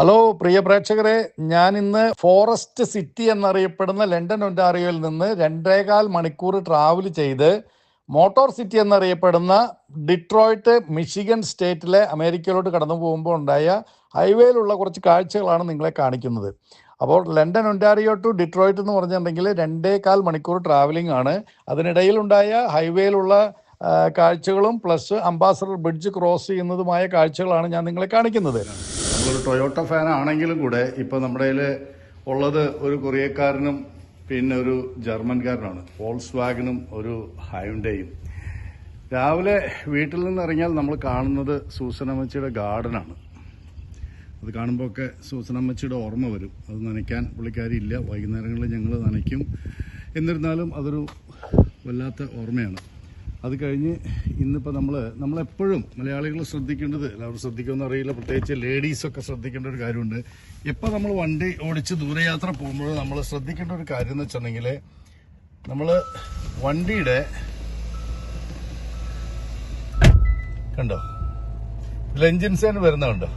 Hello പ്രിയ പ്രേക്ഷകരെ ഞാൻ ഇന്ന് ഫോറസ്റ്റ് സിറ്റി എന്നറിയപ്പെടുന്ന ലണ്ടൻ ഒന്റാറിയോയിൽ നിന്ന് രണ്ടേകാൽ മണിക്കൂർ ട്രാവൽ ചെയ്ത് മോട്ടോർ സിറ്റി എന്നറിയപ്പെടുന്ന ഡിട്രോയിറ്റ് മിഷിഗൻ സ്റ്റേറ്റിലെ അമേരിക്കയിലോട്ട് കടന്നു പോകുമ്പോൾ ഉണ്ടായ ഹൈവേയിലുള്ള കുറച്ച് കാഴ്ചകളാണ് നിങ്ങളെ കാണിക്കുന്നത്. അപ്പോൾ ലണ്ടൻ ഒന്റാറിയോ ടു ഡിട്രോയിറ്റ് എന്ന് പറഞ്ഞിട്ടുണ്ടെങ്കിൽ രണ്ടേകാൽ മണിക്കൂർ ട്രാവലിംഗ് ആണ്. അതിനിടയിലുണ്ടായ ഹൈവേയിലുള്ള കാഴ്ചകളും പ്ലസ് അംബാസഡർ ബ്രിഡ്ജ് ക്രോസ് ചെയ്യുന്നതുമായ കാഴ്ചകളാണ് ഞാൻ നിങ്ങളെ കാണിക്കുന്നത്. നമ്മളൊരു ടൊയോട്ട ഫാൻ ആണെങ്കിലും കൂടെ ഇപ്പൊ നമ്മുടെ കയ്യിൽ ഉള്ളത് ഒരു കൊറിയക്കാരനും പിന്നെ ഒരു ജർമ്മൻകാരനാണ്. ഫോൾസ് വാഗനും ഒരു ഹൈൻഡേയും രാവിലെ വീട്ടിൽ നിന്ന് ഇറങ്ങിയാൽ നമ്മൾ കാണുന്നത് സൂസനമ്മച്ചിയുടെ ഗാർഡനാണ് അത് കാണുമ്പോൾ ഒക്കെ സൂസനമ്മച്ചിയുടെ ഓർമ്മ വരും. അത് നനയ്ക്കാൻ പുള്ളിക്കാരില്ല വൈകുന്നേരങ്ങളിൽ ഞങ്ങൾ നനയ്ക്കും. എന്നിരുന്നാലും അതൊരു വല്ലാത്ത ഓർമ്മയാണ്. അത് കഴിഞ്ഞ് ഇന്നിപ്പോൾ നമ്മൾ നമ്മളെപ്പോഴും മലയാളികൾ ശ്രദ്ധിക്കേണ്ടത് എല്ലാവരും ശ്രദ്ധിക്കുമെന്ന് അറിയില്ല പ്രത്യേകിച്ച് ലേഡീസൊക്കെ ശ്രദ്ധിക്കേണ്ട ഒരു കാര്യമുണ്ട്. ഇപ്പോൾ നമ്മൾ വണ്ടി ഓടിച്ച് ദൂരയാത്ര പോകുമ്പോൾ നമ്മൾ ശ്രദ്ധിക്കേണ്ട ഒരു കാര്യം എന്ന് വെച്ചിട്ടുണ്ടെങ്കിൽ നമ്മൾ വണ്ടിയുടെ കണ്ടോ? ഇതിൽ എൻജിൻ സൈൻ വരുന്നുണ്ടോ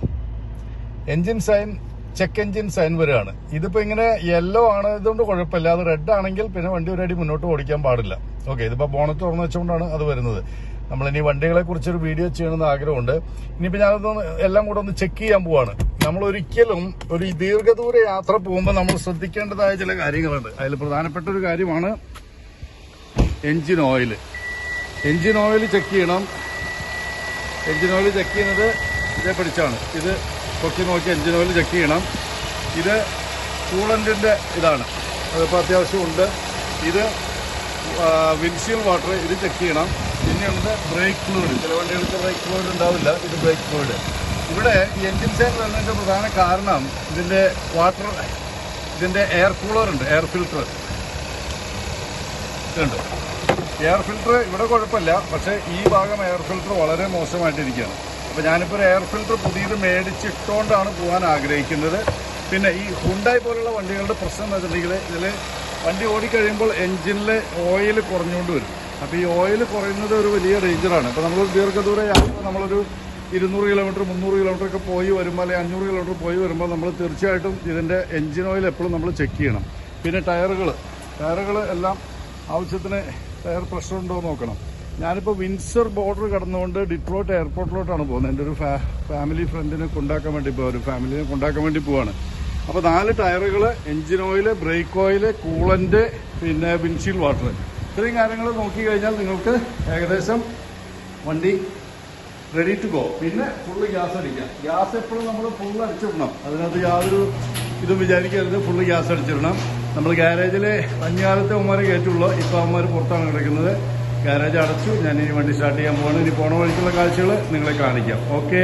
engine sign check engine sign വരികയാണ്. ഇതിപ്പോ ഇങ്ങനെ യെല്ലോ ആണ് ഇതുകൊണ്ട് കുഴപ്പമില്ല. അത് റെഡ് ആണെങ്കിൽ പിന്നെ വണ്ടി ഒരടി മുന്നോട്ട് ഓടിക്കാൻ പാടില്ല. ഓക്കെ ഇതിപ്പോ ബോണറ്റ് തുറന്നു വെച്ചുകൊണ്ടാണ് അത് വരുന്നത്. നമ്മൾ ഇനി വണ്ടികളെ കുറിച്ചൊരു വീഡിയോ ചെയ്യണമെന്ന് ആഗ്രഹമുണ്ട്. ഇനിയിപ്പോ ഞാനതൊന്ന് എല്ലാം കൂടെ ഒന്ന് ചെക്ക് ചെയ്യാൻ പോവാണ്. നമ്മൾ ഒരിക്കലും ഒരു ദീർഘദൂര യാത്ര പോകുമ്പോൾ നമ്മൾ ശ്രദ്ധിക്കേണ്ടതായ ചില കാര്യങ്ങളുണ്ട്. അതിൽ പ്രധാനപ്പെട്ട ഒരു കാര്യമാണ് engine oil engine oil check ചെയ്യണം. എൻജിൻ ഓയിൽ ചെക്ക് ചെയ്യുന്നത് ഇതേ പിടിച്ചാണ് ഇത് പൊക്കി നോക്കി എൻജിൻ ഓയിൽ ചെക്ക് ചെയ്യണം. ഇത് കൂളന്റിന്റെ ഇതാണ്. അതിപ്പോൾ അത്യാവശ്യമുണ്ട്. ഇത് വിൻഷീൽ വാട്ടർ ഇത് ചെക്ക് ചെയ്യണം. പിന്നെയുണ്ട് ബ്രേക്ക് ഫ്ലൂയിഡ് ചില വണ്ടികൾക്ക് ബ്രേക്ക് ഫ്ലൂയിഡ് ഉണ്ടാവില്ല. ഇത് ബ്രേക്ക് ഫ്ലൂയിഡ് ഇവിടെ ഈ എൻജിൻ സെയിൽ വരുന്നതിന്റെ പ്രധാന കാരണം ഇതിന്റെ വാട്ടർ ഇതിന്റെ എയർ കൂളർ ഉണ്ട്. എയർ ഫിൽട്ടർ ഇതുണ്ട്. എയർ ഫിൽട്ടർ ഇവിടെ കുഴപ്പമില്ല. പക്ഷേ ഈ ഭാഗം എയർ ഫിൽട്ടർ വളരെ മോശമായിട്ടിരിക്കുകയാണ്. അപ്പോൾ ഞാനിപ്പോൾ ഒരു എയർ ഫിൽട്ടർ പുതിയത് മേടിച്ചിട്ടുകൊണ്ടാണ് പോകാൻ ആഗ്രഹിക്കുന്നത്. പിന്നെ ഈ ഹുണ്ടായി പോലുള്ള വണ്ടികളുടെ പ്രശ്നം എന്ന് വെച്ചിട്ടുണ്ടെങ്കിൽ ഇതിൽ വണ്ടി ഓടിക്കഴിയുമ്പോൾ എൻജിനിലെ ഓയിൽ കുറഞ്ഞുകൊണ്ട് വരും. അപ്പോൾ ഈ ഓയിൽ കുറയുന്നത് ഒരു വലിയ ഡേഞ്ചറാണ് അപ്പോൾ നമ്മൾ ദീർഘദൂര യാത്ര നമ്മളൊരു ഇരുന്നൂറ് കിലോമീറ്റർ മുന്നൂറ് കിലോമീറ്റർ ഒക്കെ പോയി വരുമ്പോൾ അല്ലെങ്കിൽ അഞ്ഞൂറ് കിലോമീറ്റർ പോയി വരുമ്പോൾ നമ്മൾ തീർച്ചയായിട്ടും ഇതിന്റെ എൻജിൻ ഓയിൽ എപ്പോഴും നമ്മൾ ചെക്ക് ചെയ്യണം. പിന്നെ ടയറുകൾ ടയറുകൾ എല്ലാം ആവശ്യത്തിന് ടയർ പ്രഷർ ഉണ്ടോ നോക്കണം. ഞാനിപ്പോൾ വിൻസർ ബോർഡർ കടന്നുകൊണ്ട് ഡിട്രോട്ട് എയർപോർട്ടിലോട്ടാണ് പോകുന്നത്. എന്റെ ഒരു ഫാമിലി ഫ്രണ്ടിനെ കൊണ്ടാക്കാൻ വേണ്ടി പോകാം ഒരു ഫാമിലിനെ കൊണ്ടാക്കാൻ വേണ്ടി പോവാണ്. അപ്പോൾ നാല് ടയറുകൾ engine oil brake oil coolant പിന്നെ വിൻഷീൽഡ് വാട്ടർ ഇത്രയും കാര്യങ്ങൾ നോക്കി കഴിഞ്ഞാൽ നിങ്ങൾക്ക് ഏകദേശം വണ്ടി റെഡി ടു ഗോ പിന്നെ ഫുള്ള് ഗ്യാസ് അടിക്കാം. ഗ്യാസ് എപ്പോഴും നമ്മൾ ഫുള്ള് അടിച്ചിടണം. അതിനകത്ത് യാതൊരു ഇതും വിചാരിക്കരുത്. ഫുള്ള് ഗ്യാസ് അടിച്ചിടണം. നമ്മൾ ഗാരേജിൽ അഞ്ഞാലത്തെ അവന്മാരെ കയറ്റുള്ളൂ. ഇപ്പോൾ അവന്മാർ പുറത്താണ് കിടക്കുന്നത്. ഗാരേജ് അടച്ചു. ഞാൻ ഇനി വണ്ടി സ്റ്റാർട്ട് ചെയ്യാൻ പോവാണ്. ഇനി പോണ വഴിക്കുള്ള കാഴ്ചകൾ നിങ്ങളെ കാണിക്കാം. ഓക്കെ?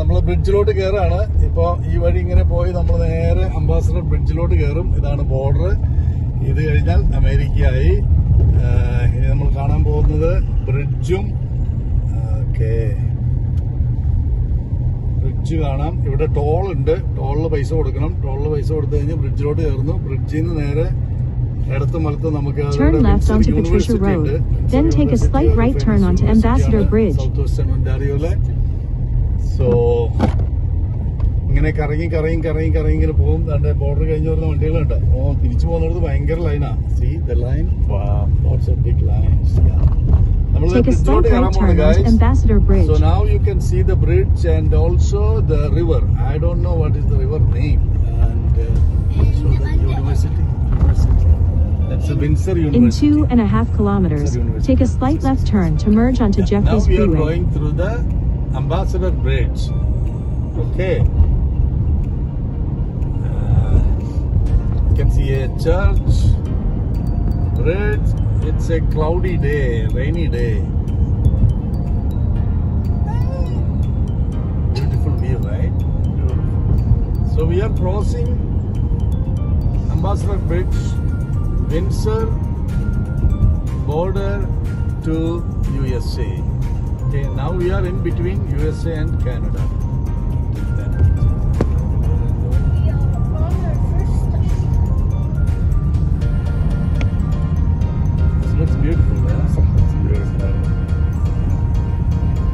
നമ്മൾ ബ്രിഡ്ജിലോട്ട് കയറാണ് ഇപ്പോൾ ഈ വഴി ഇങ്ങനെ പോയി നമ്മൾ നേരെ അംബാസഡർ ബ്രിഡ്ജിലോട്ട് കയറും ഇതാണ് ബോർഡർ ഇത് കഴിഞ്ഞാൽ അമേരിക്കയായി. ഇനി നമ്മൾ കാണാൻ പോകുന്നത് ബ്രിഡ്ജും ഓക്കെ. ബ്രിഡ്ജ് കാണാം. ഇവിടെ ടോൾ ഉണ്ട്. ടോളിൽ പൈസ കൊടുക്കണം. ടോളിൽ പൈസ കൊടുത്തു കഴിഞ്ഞ് ബ്രിഡ്ജിലോട്ട് കയറുന്നു. ബ്രിഡ്ജിൽ നിന്ന് നേരെ Turn left onto Patricia Road, then take a slight right turn onto Ambassador Bridge. So ഇങ്ങനെ കറങ്ങി കറങ്ങി കറങ്ങി കറങ്ങി ഇങ്ങനെ പോകും ദാണ്ടെ ബോർഡർ കഴിഞ്ഞ് വരുന്ന വണ്ടികളുണ്ട് ഓ തിരിച്ചു പോകുന്നിടത്ത് ഭയങ്കര ലൈനാ see the line big lines നമ്മൾ Take a slight ബ്രിഡ്ജിലോട്ട് കയറാൻ right പോണ് turn onto guys Ambassador Bridge. So now you can see the bridge and also the river. I don't know what In University. two and a half kilometers, take a slight left turn to merge onto now Jeffreys we are Freeway. going through the Ambassador Bridge. Okay. Uh, you can see a church, bridge. It's a cloudy day, rainy day. Beautiful view, right? So we are crossing Ambassador Bridge, Windsor border to USA. Okay, now we are in between USA and Canada. This looks beautiful, beautiful.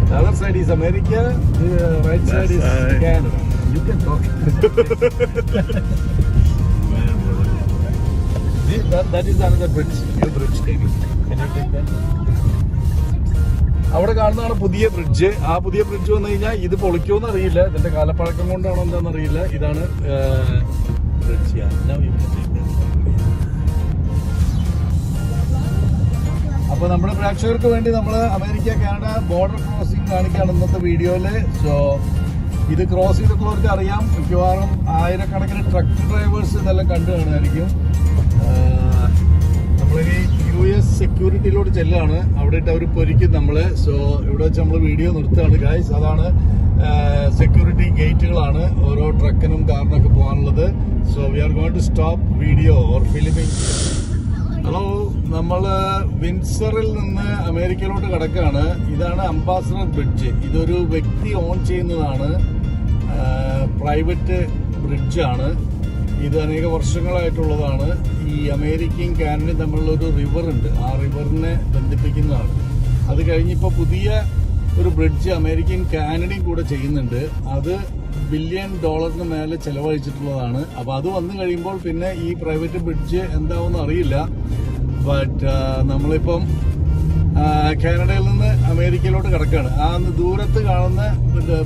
The other side is America, the right side, side is Canada. You can talk. that that is another bridge. New bridge maybe. Can you take that? അവിടെ കാണുന്നതാണ് പുതിയ bridge ആ പുതിയ bridge വന്നു കഴിഞ്ഞാൽ ഇത് പൊളിക്കുമെന്ന് അറിയില്ല. ഇതിന്റെ കാലപ്പഴക്കം കൊണ്ടാണോ എന്താണെന്ന് അറിയില്ല. ഇതാണ് ബ്രിഡ്ജ് അപ്പൊ നമ്മുടെ പ്രേക്ഷകർക്ക് വേണ്ടി നമ്മൾ അമേരിക്ക കാനഡ ബോർഡർ ക്രോസിംഗ് കാണിക്കുകയാണ് ഇന്നത്തെ വീഡിയോയിൽ. സോ ഇത് ക്രോസ് ചെയ്തിട്ടുള്ളവർക്ക് അറിയാം. മിക്കവാറും ആയിരക്കണക്കിന് ട്രക്ക് ഡ്രൈവേഴ്സ് ഇതെല്ലാം കണ്ടു കാണുമായിരിക്കും. നമ്മളിനി യു എസ് സെക്യൂരിറ്റിയിലോട്ട് ചെല്ലാണ്. അവിടെ ഇട്ട് അവർ പൊരിക്കും നമ്മൾ. സോ ഇവിടെ വെച്ച് നമ്മൾ വീഡിയോ നിർത്തുകയാണ് ഗായ്സ് അതാണ് സെക്യൂരിറ്റി ഗേറ്റുകളാണ് ഓരോ ട്രക്കിനും കാറിനൊക്കെ പോകാനുള്ളത്. So we are going to stop video or filming hello നമ്മൾ വിൻസറിൽ നിന്ന് അമേരിക്കയിലോട്ട് കിടക്കുകയാണ് ഇതാണ് അംബാസഡർ ബ്രിഡ്ജ് ഇതൊരു വ്യക്തി ഓൺ ചെയ്യുന്നതാണ് പ്രൈവറ്റ് ബ്രിഡ്ജാണ് ഇത് അനേക വർഷങ്ങളായിട്ടുള്ളതാണ്. ഈ അമേരിക്കയും കാനഡയും തമ്മിലുള്ള ഒരു ഉണ്ട്. ആ റിവറിനെ ബന്ധിപ്പിക്കുന്നതാണ്. അത് കഴിഞ്ഞിപ്പോൾ പുതിയ ഒരു ബ്രിഡ്ജ് അമേരിക്കയും കാനഡയും കൂടെ ചെയ്യുന്നുണ്ട്. അത് ബില്യൺ ഡോളറിന് മേലെ ചെലവഴിച്ചിട്ടുള്ളതാണ്. അപ്പോൾ അത് വന്നു കഴിയുമ്പോൾ പിന്നെ ഈ പ്രൈവറ്റ് ബ്രിഡ്ജ് എന്താവുമെന്ന് അറിയില്ല. ബട്ട് നമ്മളിപ്പം കാനഡയിൽ നിന്ന് അമേരിക്കയിലോട്ട് കിടക്കുകയാണ്. ആ ദൂരത്ത് കാണുന്ന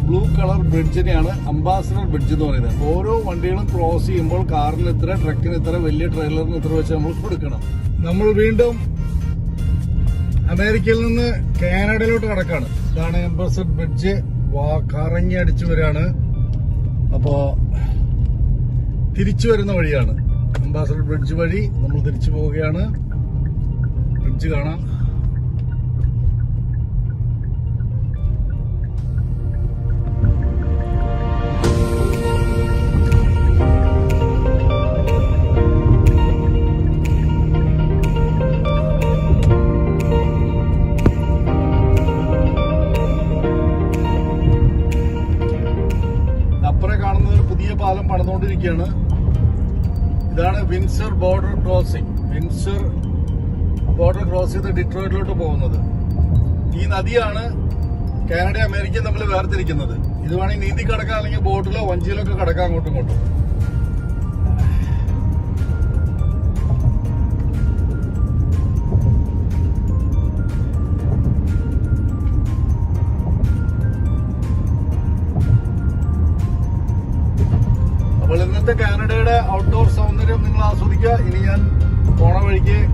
ബ്ലൂ കളർ ബ്രിഡ്ജിനെയാണ് അംബാസഡർ ബ്രിഡ്ജ് എന്ന് പറയുന്നത്. ഓരോ വണ്ടികളും ക്രോസ് ചെയ്യുമ്പോൾ കാറിന് ഇത്ര ട്രക്കിന് ഇത്ര വലിയ ട്രെയിലറിന് ഇത്ര വെച്ച് നമ്മൾ കൊടുക്കണം. നമ്മൾ വീണ്ടും അമേരിക്കയിൽ നിന്ന് കാനഡയിലോട്ട് കിടക്കാണ് ഇതാണ് അംബാസഡർ ബ്രിഡ്ജ്. കറങ്ങി അടിച്ചു വരികയാണ്. അപ്പോ തിരിച്ചു വരുന്ന വഴിയാണ്. അംബാസഡർ ബ്രിഡ്ജ് വഴി നമ്മൾ തിരിച്ചു പോവുകയാണ്. ബ്രിഡ്ജ് കാണാം. ഇതാണ് Windsor border crossing. Windsor border cross ചെയ്ത് ഡിട്രോയിറ്റിലോട്ട് പോകുന്നത്. ഈ നദിയാണ് കാനഡ അമേരിക്കയും തമ്മിൽ വേർതിരിക്കുന്നത്. ഇത് വേണമെങ്കിൽ നീന്തി കടക്കാൻ അല്ലെങ്കിൽ ബോട്ടിലോ വഞ്ചിയിലോ ഒക്കെ കടക്കാൻ അങ്ങോട്ടും ഇങ്ങോട്ടും.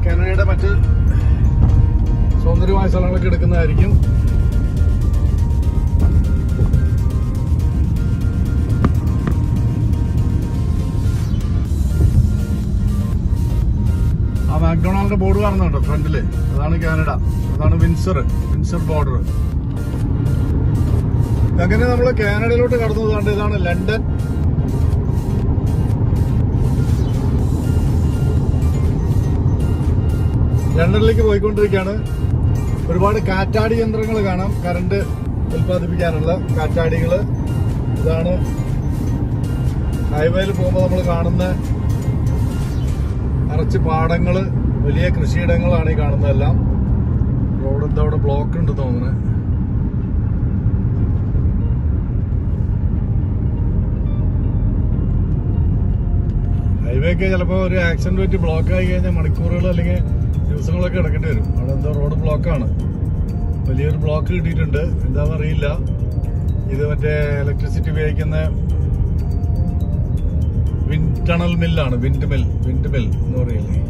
കാനഡയുടെ മറ്റ് സൗന്ദര്യമായ സ്ഥലങ്ങളൊക്കെ എടുക്കുന്നതായിരിക്കും. ആ മാക്ഡൊണാൾഡിന്റെ ബോർഡ് കാണുന്നുണ്ടോ ഫ്രണ്ടിൽ? അതാണ് കാനഡ. അതാണ് വിൻസർ. വിൻസർ ബോർഡർ അങ്ങനെ നമ്മൾ കാനഡയിലോട്ട് കടന്നു ഇതാണ് ലണ്ടൻ. ലണ്ടനിലേക്ക് പോയിക്കൊണ്ടിരിക്കുകയാണ്. ഒരുപാട് കാറ്റാടി യന്ത്രങ്ങൾ കാണാം. കറണ്ട് ഉൽപ്പാദിപ്പിക്കാനുള്ള കാറ്റാടികൾ. ഇതാണ് ഹൈവേയിൽ പോകുമ്പോൾ നമ്മൾ കാണുന്ന നിറച്ച് പാടങ്ങൾ. വലിയ കൃഷിയിടങ്ങളാണ് ഈ കാണുന്നതെല്ലാം. റോഡ് എന്താ അവിടെ ബ്ലോക്ക് ഉണ്ട് തോന്നുന്നത് ഹൈവേ ഒക്കെ ചിലപ്പോൾ ഒരു ആക്സിഡന്റ് പറ്റി ബ്ലോക്ക് ആയി കഴിഞ്ഞാൽ മണിക്കൂറുകൾ അല്ലെങ്കിൽ ദിവസങ്ങളൊക്കെ കിടക്കേണ്ടി വരും. അവിടെ എന്തോ റോഡ് ബ്ലോക്കാണ് വലിയൊരു ബ്ലോക്ക് കിട്ടിയിട്ടുണ്ട്. എന്താണെന്ന് അറിയില്ല ഇത് മറ്റേ ഇലക്ട്രിസിറ്റി ഉപയോഗിക്കുന്ന വിൻഡ് ടണൽ മില്ലാണ് വിൻഡ് മിൽ വിൻഡ് മിൽ എന്ന് പറയില്ലേ?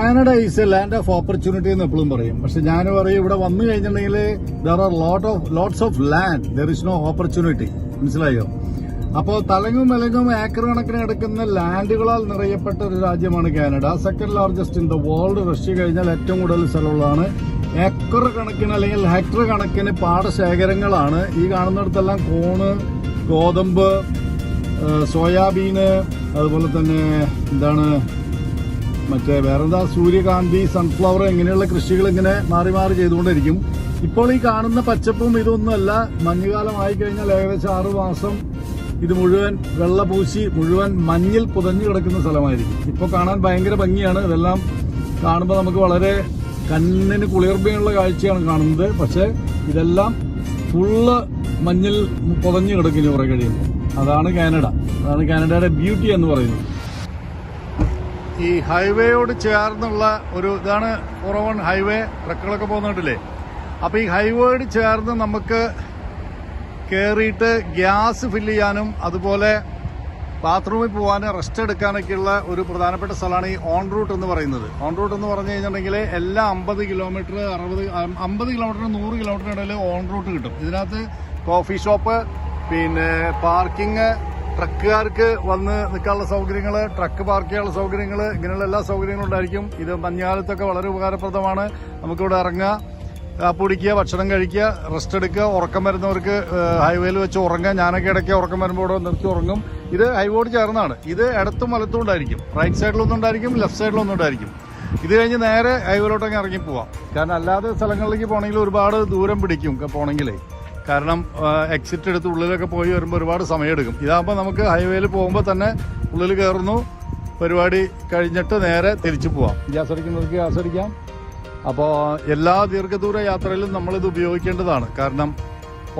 Canada is a land of opportunity എന്ന് എപ്പോഴും പറയും. പക്ഷെ ഞാൻ പറയും ഇവിടെ വന്നു കഴിഞ്ഞിട്ടുണ്ടെങ്കിൽ there are lot of lots of land there is no opportunity മനസ്സിലായോ? അപ്പോൾ തലങ്ങും വിലങ്ങും ഏക്കർ കണക്കിന് കിടക്കുന്ന ലാൻഡുകളാൽ നിറയപ്പെട്ട ഒരു രാജ്യമാണ് Canada. Second largest in the world Russia കഴിഞ്ഞാൽ ഏറ്റവും കൂടുതൽ സ്ഥലമുള്ളതാണ്. ഏക്കർ കണക്കിന് അല്ലെങ്കിൽ ഹെക്ടർ കണക്കിന് പാടശേഖരങ്ങളാണ്. ഈ കാണുന്നിടത്തെല്ലാം കോണ് ഗോതമ്പ് സോയാബീന് അതുപോലെ തന്നെ എന്താണ് മറ്റേ വേറെന്താ? സൂര്യകാന്തി സൺഫ്ലവർ ഇങ്ങനെയുള്ള കൃഷികൾ ഇങ്ങനെ മാറി മാറി ചെയ്തുകൊണ്ടിരിക്കും. ഇപ്പോൾ ഈ കാണുന്ന പച്ചപ്പും ഇതൊന്നുമല്ല. മഞ്ഞുകാലമായി കഴിഞ്ഞാൽ ഏകദേശം ആറു മാസം ഇത് മുഴുവൻ വെള്ളപൂശി മുഴുവൻ മഞ്ഞിൽ പുതഞ്ഞു കിടക്കുന്ന സ്ഥലമായിരിക്കും. ഇപ്പോൾ കാണാൻ ഭയങ്കര ഭംഗിയാണ്. ഇതെല്ലാം കാണുമ്പോൾ നമുക്ക് വളരെ കണ്ണിന് കുളിർമയുള്ള കാഴ്ചയാണ് കാണുന്നത്. പക്ഷേ ഇതെല്ലാം ഫുള്ള് മഞ്ഞിൽ പുതഞ്ഞു കിടക്കുന്നു കുറെ കഴിയുമ്പോൾ. അതാണ് കാനഡ. അതാണ് കാനഡയുടെ ബ്യൂട്ടി എന്ന് പറയുന്നത്. ഈ ഹൈവേയോട് ചേർന്നുള്ള ഒരു ഇതാണ് ഫോർ ഹൈവേ ട്രക്കുകളൊക്കെ പോകുന്നുണ്ടല്ലേ? അപ്പൊ ഈ ഹൈവേയോട് ചേർന്ന് നമുക്ക് കയറിയിട്ട് ഗ്യാസ് ഫില്ല് ചെയ്യാനും അതുപോലെ ബാത്റൂമിൽ പോകാനും റെസ്റ്റ് എടുക്കാനൊക്കെയുള്ള ഒരു പ്രധാനപ്പെട്ട സ്ഥലമാണ് ഈ ഓൺ റൂട്ട് എന്ന് പറയുന്നത്. ഓൺ റൂട്ട് എന്ന് പറഞ്ഞു കഴിഞ്ഞിട്ടുണ്ടെങ്കിൽ എല്ലാ അമ്പത് കിലോമീറ്റർ അറുപത് അമ്പത് കിലോമീറ്റർ നൂറ് കിലോമീറ്റർ ഇടയിൽ ഓൺ റൂട്ട് കിട്ടും. ഇതിനകത്ത് കോഫി ഷോപ്പ് പിന്നെ പാർക്കിംഗ് ട്രക്കുകാർക്ക് വന്ന് നിൽക്കാനുള്ള സൗകര്യങ്ങൾ ട്രക്ക് പാർക്ക് ചെയ്യാനുള്ള സൗകര്യങ്ങൾ ഇങ്ങനെയുള്ള എല്ലാ സൗകര്യങ്ങളും ഉണ്ടായിരിക്കും. ഇത് മഞ്ഞുകാലത്തൊക്കെ വളരെ ഉപകാരപ്രദമാണ്. നമുക്കിവിടെ ഇറങ്ങുക കാപ്പ് കുടിക്കുക ഭക്ഷണം കഴിക്കുക റെസ്റ്റ് എടുക്കുക ഉറക്കം വരുന്നവർക്ക് ഹൈവേയിൽ വെച്ച് ഉറങ്ങുക ഞാനൊക്കെ ഇടയ്ക്ക് ഉറക്കം വരുമ്പോൾ ഇവിടെ നിർത്തി ഉറങ്ങും. ഇത് ഹൈവേയോട് ചേർന്നാണ്. ഇത് ഇടത്തും വലത്തും ഉണ്ടായിരിക്കും. റൈറ്റ് സൈഡിലൊന്നും ഉണ്ടായിരിക്കും ലെഫ്റ്റ് സൈഡിലൊന്നും ഉണ്ടായിരിക്കും. ഇത് കഴിഞ്ഞ് നേരെ ഹൈവേയിലോട്ടങ്ങ് ഇറങ്ങി പോവാം. കാരണം അല്ലാതെ സ്ഥലങ്ങളിലേക്ക് പോകണമെങ്കിൽ ഒരുപാട് ദൂരം പിടിക്കും പോകണമെങ്കിലേ. കാരണം എക്സിറ്റ് എടുത്ത് ഉള്ളിലൊക്കെ പോയി വരുമ്പോൾ ഒരുപാട് സമയമെടുക്കും. ഇതാകുമ്പോൾ നമുക്ക് ഹൈവേയിൽ പോകുമ്പോൾ തന്നെ ഉള്ളിൽ കയറുന്നു. പരിപാടി കഴിഞ്ഞിട്ട് നേരെ തിരിച്ചു പോവാം. ഗ്യാസ് അടിക്കുന്നവർക്ക് ഗ്യാസ് അടിക്കാം. അപ്പോൾ എല്ലാ ദീർഘദൂര യാത്രയിലും നമ്മളിത് ഉപയോഗിക്കേണ്ടതാണ്. കാരണം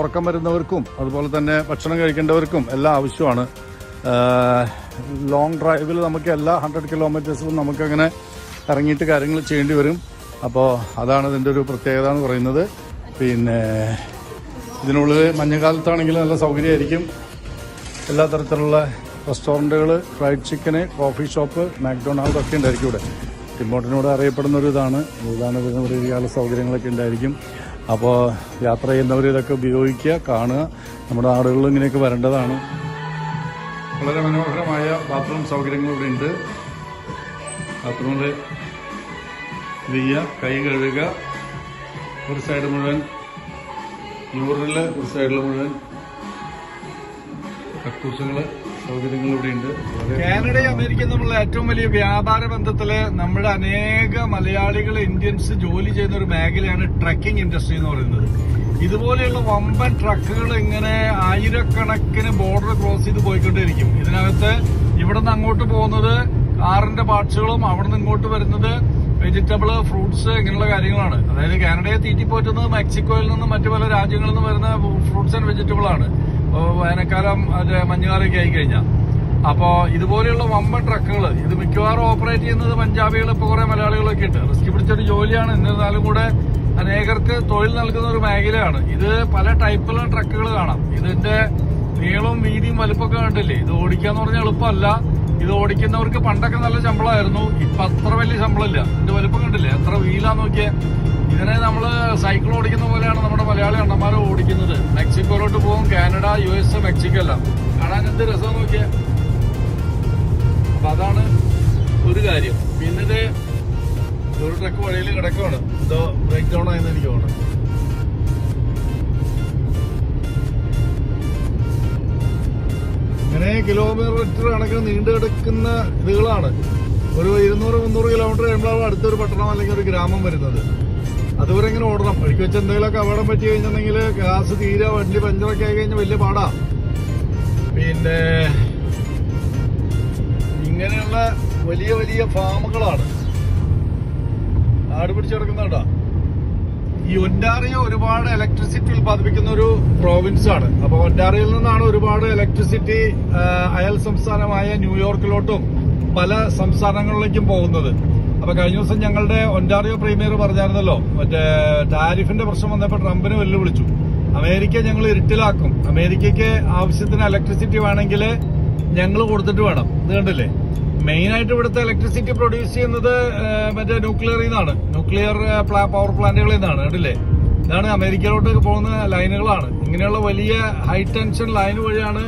ഉറക്കം വരുന്നവർക്കും അതുപോലെ തന്നെ ഭക്ഷണം കഴിക്കേണ്ടവർക്കും എല്ലാം ആവശ്യമാണ്. ലോങ് ഡ്രൈവിൽ നമുക്ക് എല്ലാ ഹൺഡ്രഡ് കിലോമീറ്റേഴ്സിലും നമുക്കങ്ങനെ ഇറങ്ങിയിട്ട് കാര്യങ്ങൾ ചെയ്യേണ്ടി വരും. അപ്പോൾ അതാണ് ഇതിന്റെ ഒരു പ്രത്യേകത എന്ന് പറയുന്നത്. പിന്നെ ഇതിനുള്ളിൽ മഞ്ഞുകാലത്താണെങ്കിൽ നല്ല സൗകര്യമായിരിക്കും. എല്ലാ തരത്തിലുള്ള റെസ്റ്റോറന്റുകൾ fried chicken coffee shop McDonald ഒക്കെ ഉണ്ടായിരിക്കും ഇവിടെ. ടിമോട്ടിനോട് അറിയപ്പെടുന്ന ഒരു ഇതാണ്. ഇതാണ് ഇതിന് ഒരു കാല സൗകര്യങ്ങളൊക്കെ ഉണ്ടായിരിക്കും. അപ്പോൾ യാത്ര ചെയ്യുന്നവർ ഇതൊക്കെ ഉപയോഗിക്കുക കാണുക. നമ്മുടെ ആടുകളിൽ ഇങ്ങനെയൊക്കെ വരേണ്ടതാണ്. വളരെ മനോഹരമായ ബാത്റൂം സൗകര്യങ്ങൾ ഇവിടെ ഉണ്ട്. ബാത്റൂമിൽ ചെയ്യുക കൈ കഴുകുക. ഒരു സൈഡ് മുഴുവൻ യൂറിനിൽ ഒരു സൈഡിൽ മുഴുവൻ ഇവിടെ കാനഡയും അമേരിക്കയും തമ്മിലുള്ള ഏറ്റവും വലിയ വ്യാപാര ബന്ധത്തിൽ നമ്മുടെ അനേക മലയാളികൾ ഇന്ത്യൻസ് ജോലി ചെയ്യുന്ന ഒരു മേഖലയാണ് ട്രക്കിംഗ് ഇൻഡസ്ട്രി എന്ന് പറയുന്നത്. ഇതുപോലെയുള്ള വമ്പൻ ട്രക്കുകൾ ഇങ്ങനെ ആയിരക്കണക്കിന് ബോർഡർ ക്രോസ് ചെയ്ത് പോയിക്കൊണ്ടിരിക്കും ഇതിനകത്ത് ഇവിടെ നിന്ന് അങ്ങോട്ട് പോകുന്നത് കാറിന്റെ പാർട്സുകളും അവിടെ നിന്ന് ഇങ്ങോട്ട് വരുന്നത് വെജിറ്റബിൾ ഫ്രൂട്ട്സ് ഇങ്ങനെയുള്ള കാര്യങ്ങളാണ്. അതായത് കാനഡയെ തീറ്റിപ്പോറ്റുന്നത് മെക്സിക്കോയിൽ നിന്നും മറ്റു പല രാജ്യങ്ങളിൽ നിന്നും വരുന്ന ഫ്രൂട്ട്സ് ആൻഡ് വെജിറ്റബിൾ ആണ് വേനൽക്കാലം മറ്റേ മഞ്ഞുകാലൊക്കെ ആയി കഴിഞ്ഞാൽ അപ്പോ ഇതുപോലെയുള്ള വമ്പൻ ട്രക്കുകൾ ഇത് മിക്കവാറും ഓപ്പറേറ്റ് ചെയ്യുന്നത് പഞ്ചാബികൾ ഇപ്പോൾ കുറേ മലയാളികളൊക്കെ ഉണ്ട്. റിസ്ക് പിടിച്ചൊരു ജോലിയാണ്. എന്നിരുന്നാലും കൂടെ അനേകർക്ക് തൊഴിൽ നൽകുന്ന ഒരു മേഖലയാണ്. ഇത് പല ടൈപ്പിലുള്ള ട്രക്കുകൾ കാണാം. ഇതിന്റെ നീളവും വീതിയും വലുപ്പമൊക്കെ കണ്ടില്ലേ? ഇത് ഓടിക്കാന്ന് പറഞ്ഞാൽ എളുപ്പമല്ല. ഇത് ഓടിക്കുന്നവർക്ക് പണ്ടൊക്കെ നല്ല ശമ്പളമായിരുന്നു. ഇപ്പൊ അത്ര വലിയ ശമ്പളമില്ല. ഇതിന്റെ വലുപ്പം കണ്ടില്ലേ? എത്ര വീലാ നോക്കിയേ. ഇതിനെ നമ്മൾ സൈക്കിൾ ഓടിക്കുന്ന പോലെയാണ് നമ്മുടെ മലയാളി അണ്ണന്മാർ ഓടിക്കുന്നത്. മെക്സിക്കോയിലോട്ട് പോകും. കാനഡ യു എസ് മെക്സിക്കോ എല്ലാം കാണാൻ എന്ത് രസം നോക്കിയേ. അപ്പൊ അതാണ് ഒരു കാര്യം. പിന്നെ ഒരു ട്രക്ക് വഴിയിൽ കിടക്കുവാണ്. ഇതോ ബ്രേക്ക് ഡൗൺ ആയെന്ന് എനിക്ക് തോന്നുന്നു. ഇങ്ങനെ കിലോമീറ്റർ കണക്കിന് നീണ്ടു കിടക്കുന്ന ഇതുകളാണ്. ഒരു ഇരുന്നൂറ് മുന്നൂറ് കിലോമീറ്റർ കഴിയുമ്പോഴാണ് അടുത്തൊരു പട്ടണം അല്ലെങ്കിൽ ഒരു ഗ്രാമം വരുന്നത്. അതുവരെ ഇങ്ങനെ ഓടണം. വഴിക്ക് വെച്ച് എന്തെങ്കിലുമൊക്കെ അപകടം പറ്റി കഴിഞ്ഞിട്ടുണ്ടെങ്കിൽ ഗ്യാസ് തീരെ വണ്ടി പഞ്ചറൊക്കെ ആയി കഴിഞ്ഞാൽ വലിയ പാടാ. പിന്നെ ഇങ്ങനെയുള്ള വലിയ വലിയ ഫാമുകളാണ്. ആട് പിടിച്ചെടുക്കുന്നുണ്ടോ ഈ ഒരുപാട് ഇലക്ട്രിസിറ്റി ഉൽപ്പാദിപ്പിക്കുന്ന ഒരു പ്രോവിൻസ് ആണ്. അപ്പൊ ഒൻഡാറിയോയിൽ നിന്നാണ് ഒരുപാട് ഇലക്ട്രിസിറ്റി അയൽ സംസ്ഥാനമായ ന്യൂയോർക്കിലോട്ടും പല സംസ്ഥാനങ്ങളിലേക്കും പോകുന്നത്. അപ്പൊ കഴിഞ്ഞ ദിവസം ഞങ്ങളുടെ ഒൻഡാറിയോ പ്രീമിയർ പറഞ്ഞായിരുന്നല്ലോ മറ്റേ ടാരിഫിന്റെ പ്രശ്നം വന്നപ്പോൾ ട്രംപിനെ വെല്ലുവിളിച്ചു. അമേരിക്ക ഞങ്ങൾ ഇരുട്ടിലാക്കും. അമേരിക്കയ്ക്ക് ആവശ്യത്തിന് ഇലക്ട്രിസിറ്റി വേണമെങ്കിൽ ഞങ്ങൾ കൊടുത്തിട്ട് വേണം. ഇത് കണ്ടില്ലേ? മെയിൻ ആയിട്ട് ഇവിടുത്തെ ഇലക്ട്രിസിറ്റി പ്രൊഡ്യൂസ് ചെയ്യുന്നത് മറ്റേ ന്യൂക്ലിയറിൽ നിന്നാണ് ന്യൂക്ലിയർ പവർ പ്ലാന്റുകളിൽ നിന്നാണ്. കണ്ടില്ലേ? ഇതാണ് അമേരിക്കയിലോട്ട് പോകുന്ന ലൈനുകളാണ്. ഇങ്ങനെയുള്ള വലിയ ഹൈ ടെൻഷൻ ലൈൻ വഴിയാണ്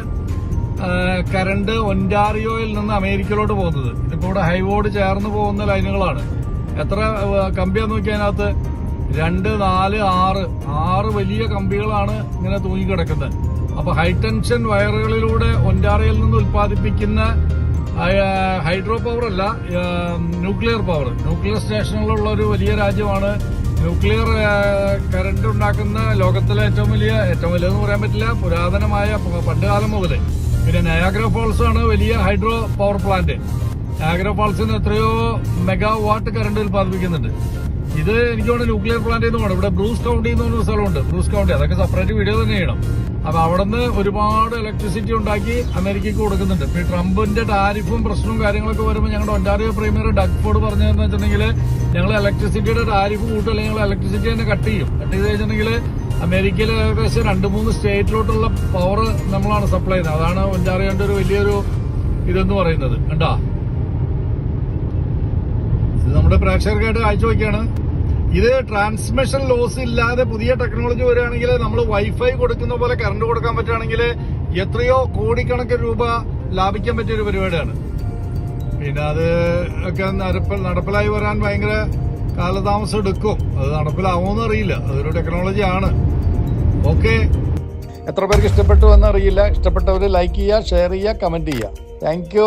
കറണ്ട് ഒന്റാറിയോയിൽ നിന്ന് അമേരിക്കയിലോട്ട് പോകുന്നത്. ഇതിപ്പോ ഇവിടെ ഹൈവോഡ് ചേർന്ന് പോകുന്ന ലൈനുകളാണ്. എത്ര കമ്പിയാന്ന് നോക്കിയാൽ അതിനകത്ത്? രണ്ട് നാല് ആറ്. ആറ് വലിയ കമ്പികളാണ് ഇങ്ങനെ തൂങ്ങിക്കിടക്കുന്നത്. അപ്പൊ ഹൈ ടെൻഷൻ വയറുകളിലൂടെ ഒൻഡാറയിൽ നിന്ന് ഉൽപ്പാദിപ്പിക്കുന്ന ഹൈഡ്രോ പവർ അല്ല ന്യൂക്ലിയർ പവർ ന്യൂക്ലിയർ സ്റ്റേഷനുകളുള്ള ഒരു വലിയ രാജ്യമാണ്. ന്യൂക്ലിയർ കറണ്ട് ഉണ്ടാക്കുന്ന ലോകത്തിലെ ഏറ്റവും വലിയ ഏറ്റവും വലിയ എന്ന് പറയാൻ പറ്റില്ല പുരാതനമായ പണ്ട് കാലം മുതൽ പിന്നെ നയാഗ്ര ഫോൾസ് ആണ് വലിയ ഹൈഡ്രോ പവർ പ്ലാന്റ് നയാഗ്ര ഫോൾസിന് എത്രയോ മെഗാ വാട്ട് കറണ്ട് ഉൽപ്പാദിപ്പിക്കുന്നുണ്ട്. ഇത് എനിക്ക് തോന്നുന്നു ന്യൂക്ലിയർ പ്ലാന്റ് എന്ന് ഇവിടെ ബ്രൂസ് കൗണ്ടി എന്ന് പറഞ്ഞ സ്ഥലമുണ്ട്. ബ്രൂസ് കൗണ്ടി അതൊക്കെ സെപ്പറേറ്റ് വീഡിയോ തന്നെ ചെയ്യണം. അപ്പൊ അവിടെ നിന്ന് ഒരുപാട് ഇലക്ട്രിസിറ്റി ഉണ്ടാക്കി അമേരിക്കക്ക് കൊടുക്കുന്നുണ്ട്. ഇപ്പൊ ട്രംപിന്റെ ടാരിഫും പ്രശ്നവും കാര്യങ്ങളൊക്കെ വരുമ്പോൾ ഞങ്ങളുടെ ഒന്റാറിയോ പ്രീമിയർ ഡഗ്ഫോർഡ് പറഞ്ഞതെന്ന് വെച്ചിട്ടുണ്ടെങ്കിൽ ഞങ്ങൾ ഇലക്ട്രിസിറ്റിയുടെ ടാരിഫ് കൂട്ടും അല്ലെങ്കിൽ ഞങ്ങൾ ഇലക്ട്രിസിറ്റി തന്നെ കട്ട് ചെയ്യും. കട്ട് ചെയ്ത് വെച്ചിട്ടുണ്ടെങ്കിൽ അമേരിക്കയിൽ ഏകദേശം രണ്ട് മൂന്ന് സ്റ്റേറ്റിലോട്ടുള്ള പവർ നമ്മളാണ് സപ്ലൈ ചെയ്യുന്നത്. അതാണ് ഒന്റാറിയോന്റെ ഒരു വലിയൊരു ഇതെന്ന് പറയുന്നത്. കണ്ടാ? ഇത് നമ്മുടെ പ്രേക്ഷകർക്കായിട്ട് കാഴ്ചവെക്കാണ്. ഇത് ട്രാൻസ്മിഷൻ ലോസ് ഇല്ലാതെ പുതിയ ടെക്നോളജി വരികയാണെങ്കിൽ നമ്മൾ വൈഫൈ കൊടുക്കുന്ന പോലെ കറണ്ട് കൊടുക്കാൻ പറ്റുകയാണെങ്കിൽ എത്രയോ കോടിക്കണക്കിന് രൂപ ലാഭിക്കാൻ പറ്റിയ ഒരു പരിപാടിയാണ്. പിന്നെ അത് ഒക്കെ നടപ്പ് നടപ്പിലായി വരാൻ ഭയങ്കര കാലതാമസം എടുക്കും. അത് നടപ്പിലാവുമെന്ന് അറിയില്ല. അതൊരു ടെക്നോളജി ആണ്. ഓക്കെ എത്ര പേർക്ക് ഇഷ്ടപ്പെട്ടു എന്നറിയില്ല ഇഷ്ടപ്പെട്ടവർ ലൈക്ക് ചെയ്യുക ഷെയർ ചെയ്യുക കമന്റ് ചെയ്യുക. താങ്ക്